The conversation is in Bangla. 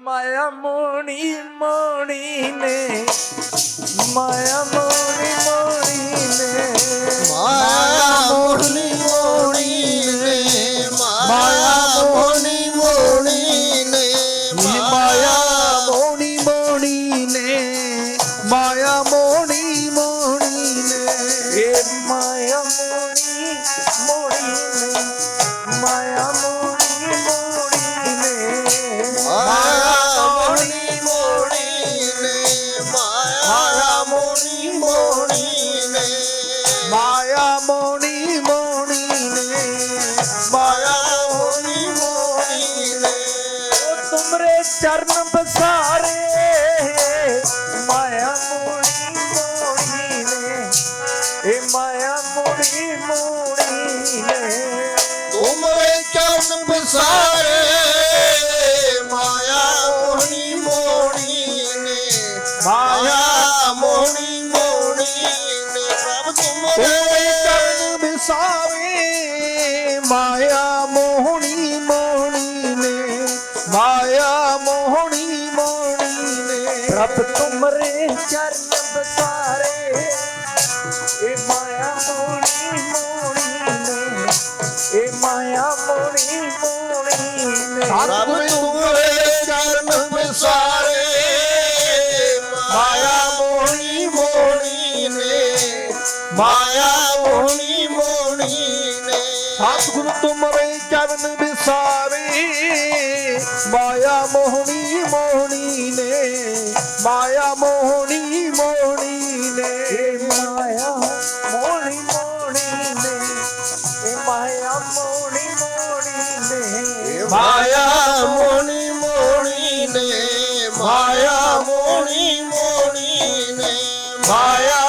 মায়া মণি মণি নে মায়া মণি মণি নে মায়া মণি মণি রে মায়া মণি মণি রে মায়া মণি মণি নে মায়া মণি মণি নে মায়া মণি মণি ਮਾਇਆ ਮੋਣੀ ਮੋਣੀ ਨੇ, ਮਾਇਆ ਮੋਣੀ ਮੋਣੀ ਨੇ। ਉਹ ਤੁਮਰੇ ਚਰਨ ਬਸਾਰੇ ਮਾਇਆ ਮੋਣੀ ਮੋਣੀ ਨੇ। ਇਹ ਮਾਇਆ ਮੋਣੀ ਮੋਣੀ ਨੇ। ਤੁਮਰੇ ਚਰਨ ਬਸਾਰੇ ਮਾਇਆ ਮੋਣੀ ਮੋਣੀ ਨੇ। ਮਾਇਆ ਮੋਣੀ ਕੋਈ ਕਰਨ ਬਿਸਾਵੇ ਮਾਇਆ ਮੋਹਣੀ ਮੋਹਣੀ ਨੇ ਮਾਇਆ ਮੋਹਣੀ ਮੋਹਣੀ ਨੇ। ਰੱਬ ਤੁਮਰੇ ਚਰਨ माया मोहनी मोहनी ने सतगुरु तुम्हारे चरण विसारे माया मोहनी मोहनी ने माया मोहनी मोहनी ने माया मोहनी मोहनी ने माया मोहनी मोहनी ने माया मोहनी मोहनी ने माया मोहनी मोहनी ने माया